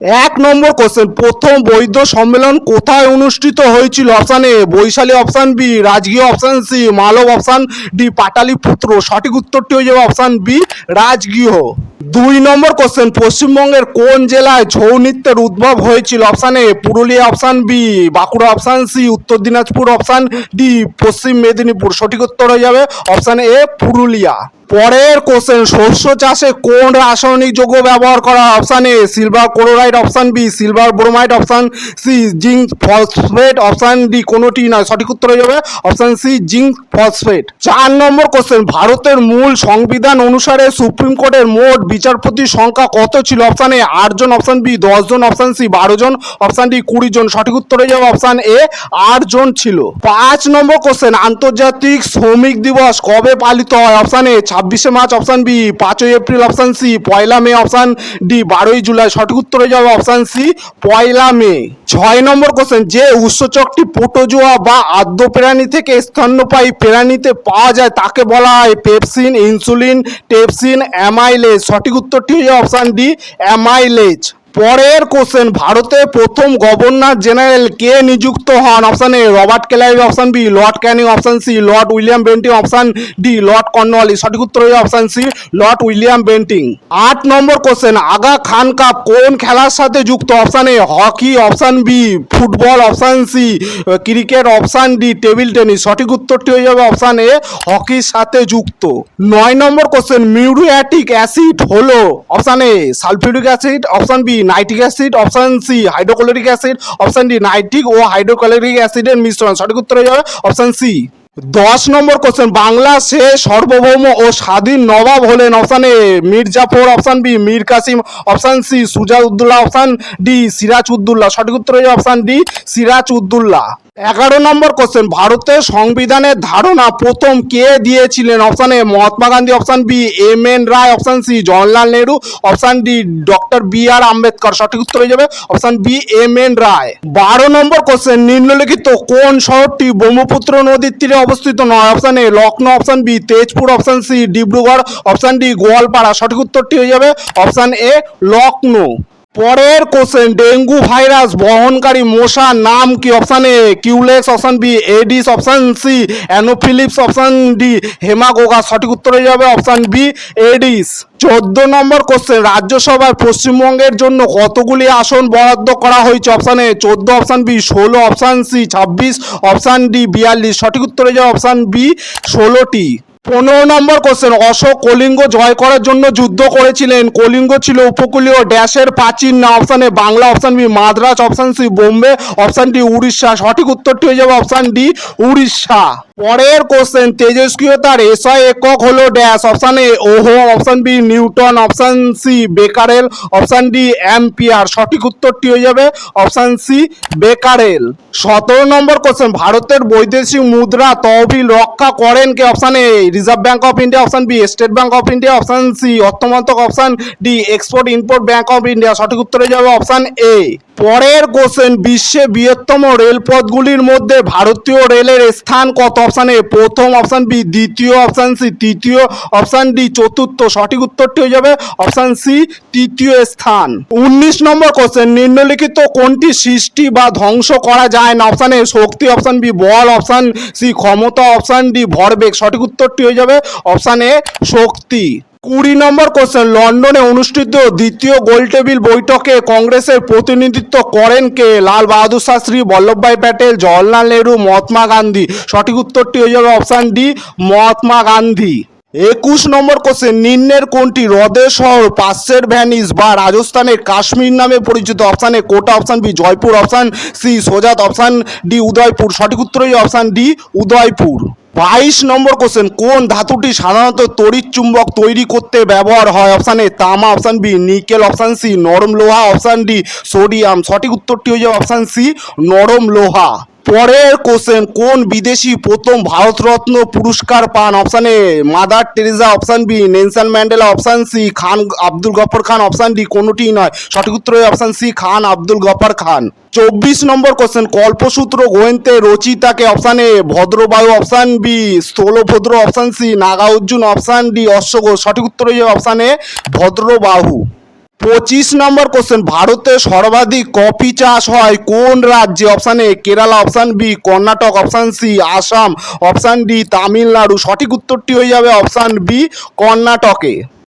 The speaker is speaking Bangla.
এক নম্বর কোশ্চেন প্রথম বৈধ সম্মেলন কোথায় অনুষ্ঠিত হয়েছিল? Option A Vaishali option B Rajgir option C Malwa option D Pataliputra. সঠিক উত্তরটি হয়ে যাবে অপশান বি রাজগৃহ দুই নম্বর কোশ্চেন পশ্চিমবঙ্গের কোন জেলায় ছৌ নৃত্যের উদ্ভব হয়েছিল? Option A Purulia option B Bankura option C Uttar Dinajpur option D পশ্চিম মেদিনীপুর। সঠিক উত্তর হয়ে যাবে অপশান এ পুরুলিয়া। পরের কোশ্চেন শস্য চাষে কোন রাসায়নিক যৌগ ব্যবহার করা option A silver chloride option B silver bromide option C zinc phosphate option D কোনোটি নয়, সঠিক উত্তর হয়ে যাবে অপশান সি জিঙ্ক ফসফেট চার নম্বর কোশ্চেন ভারতের মূল সংবিধান অনুসারে সুপ্রিম কোর্টের মোট বিচারপতির সংখ্যা কত ছিল? অপশান এ আট জন অপশান বি দশ জন অপশান সি বারো জন অপশান ডি কুড়ি জন, সঠিক উত্তর হয়ে যাবে অপশান এ আট জন ছিল। পাঁচ নম্বর কোশ্চেন আন্তর্জাতিক শ্রমিক দিবস কবে পালিত হয়? অপশান এ ছাব্বিশে মার্চ অপশান বি পাঁচই এপ্রিল অপশান সি পয়লা মে অপশান ডি বারোই জুলাই সঠিক উত্তর যাবে অপশান সি পয়লা মে। ছয় নম্বর কোশ্চেন যে উৎসচকটি পোটোজোয়া বা আদ্য প্রাণী থেকে স্তন্যপায়ী প্রাণীতে পাওয়া যায়, তাকে বলা হয় পেপসিন, ইনসুলিন, টেপসিন, অ্যামাইলেজ। সঠিক উত্তরটি হয়ে যাবে অপশান ডি অ্যামাইলেজ। পরের কোশ্চেন ভারতের প্রথম গভর্নর জেনারেল কে নিযুক্ত হন? Option A Robert Clive option B Lord Canning option C Lord William Bentinck option D Lord Cornwallis সঠিক উত্তর হয়ে option C Lord William Bentinck আট নম্বর কোশ্চেন আগা খান কাপ কোন খেলার সাথে যুক্ত? Option A hockey option B football option C cricket option D table tennis সঠিক উত্তরটি হয়ে যাবে অপশান এ হকির সাথে যুক্ত। নয় নম্বর কোশ্চেন মিউরিয়াটিক অ্যাসিড হলো? Option A sulphuric acid option B nitric acid, option C, hydrochloric acid, option D, nitric O hydrochloric অ্যাসিডের মিশ্রণ। সঠিক উত্তর হয়ে যাবে অপশান সি। দশ নম্বর কোশ্চেন বাংলা সে সার্বভৌম ও স্বাধীন নবাব হলেন option A, Mir Jafar option B, Mir Kasim, option C Shuja uddaulah option D Siraj uddaulah সঠিক উত্তর হয়ে অপশান ডি সিরাজ উদ্দুল্লাহ এগারো নম্বর কোশ্চেন ভারতের সংবিধানের ধারণা প্রথম কে দিয়েছিলেন? Option A Mahatma Gandhi option B M N Roy option C Jawaharlal Nehru option D doctor B R Ambedkar সঠিক উত্তর হয়ে যাবে। Option B M N Roy বারো নম্বর কোশ্চেন নিম্নলিখিত কোন শহরটি ব্রহ্মপুত্র নদীর তীরে অবস্থিত নয়? Option A Lucknow option B Tezpur option C Dibrugarh option D Goalpara, সঠিক উত্তরটি হয়ে যাবে। অপশান এ লখনৌ পরের কোশ্চেন ডেঙ্গু ভাইরাস বহনকারী মশার নাম কি? Option A Culex option B Aedes option C anopheles option D haemagogus সঠিক উত্তর হয়ে যাবে অপশান বি এডিস চোদ্দ নম্বর কোশ্চেন রাজ্যসভায় পশ্চিমবঙ্গের জন্য কতগুলি আসন বরাদ্দ করা হয়েছে? অপশান এ চোদ্দ অপশান বি ষোলো অপশান সি ছাব্বিশ অপশান ডি বিয়াল্লিশ। সঠিক উত্তর হয়ে যাবে অপশান বি ষোলোটি। পনেরো নম্বর কোশ্চেন অশোক কলিঙ্গ জয় করার জন্য যুদ্ধ করেছিলেন। কলিঙ্গ ছিল উপকূলীয় ড্যাশের প্রাচীন না option Bangla option B Madras option C Bombay option D Orissa. সঠিক উত্তরটি হয়ে যাবে অপশান ডি উড়িষ্যা। পরের কোশ্চেন তেজস্ক্রিয়তার এসআই একক হলো dash option A ohm option B Newton option C becquerel option D ampere. সঠিক উত্তরটি হয়ে যাবে অপশান সি বেকারেল। সতেরো নম্বর কোশ্চেন ভারতের বৈদেশিক মুদ্রা তহবিল রক্ষা করেন কে? Option A Reserve Bank of India option B State Bank of India option C অর্থমন্ত্রক option D export import bank of India সঠিক উত্তরে যাবে অপশান এ পরের কোশ্চেন বিশ্বে বৃহত্তম রেলপথগুলির মধ্যে ভারতীয় রেলের স্থান কত? অপশান প্রথম অপশান বি দ্বিতীয় অপশান সি তৃতীয় অপশান ডি চতুর্থ, সঠিক উত্তরটি হয়ে যাবে অপশান সি তৃতীয় স্থান। উনিশ নম্বর কোশ্চেন নিম্নলিখিত কোনটি সৃষ্টি বা ধ্বংস করা যায় না? অপশান এ শক্তি অপশান বি বল অপশান সি ক্ষমতা অপশান ডি ভরবেগ, সঠিক উত্তরটি হয়ে যাবে। অপশান এ শক্তি। কুড়ি নম্বর কোশ্চেন লন্ডনে অনুষ্ঠিত দ্বিতীয় গোলটেবিল বৈঠকে কংগ্রেসের প্রতিনিধিত্ব করেন কে? লাল বাহাদুর শাস্ত্রী বল্লভভাই প্যাটেল, জওয়াহরলাল নেহরু, মহাত্মা গান্ধী। সঠিক উত্তরটি হয়ে যাবে অপশান ডি মহাত্মা গান্ধী। একুশ নম্বর কোশ্চেন নিম্নের কোনটি হ্রদের শহর পাশের ভ্যানিস বা রাজস্থানের কাশ্মীর নামে পরিচিত? Option A Kota option B Jaipur option C Sojat option D Udaipur. সঠিক উত্তর হয়ে অপশান ডি উদয়পুর। বাইশ নম্বর কোশ্চেন কোন ধাতুটি সাধারণত তড়িৎ চুম্বক তৈরি করতে ব্যবহার হয়? অপশান এ তামা option B nickel option C নরম লোহা অপশান ডি সোডিয়াম সঠিক উত্তরটি হয়ে যাবে অপশান সি নরম লোহা। পরের কোশ্চেন কোন বিদেশি প্রথম ভারতরত্ন পুরস্কার পান? Option A Mother Teresa option B Nelson Mandela option C Khan Abdul Ghaffar Khan option D কোনোটিই নয়। সঠিক উত্তর অপশান সি খান আব্দুল গফর খান। চব্বিশ নম্বর কোশ্চেন কল্পসূত্র গোয়েন্তে রচিতাকে option A Bhadrabahu option B Sthulabhadra option C Nagarjuna option D অশ্বঘোষ সঠিক উত্তর হয়ে অপশান এ ভদ্রবাহু। পঁচিশ নম্বর কোশ্চেন ভারতে সর্বাধিক কফি চাষ হয় কোন রাজ্যে? Option A Kerala option B Karnataka option C Assam option D Tamil Nadu সঠিক উত্তরটি হয়ে যাবে অপশান বি কর্ণাটকে।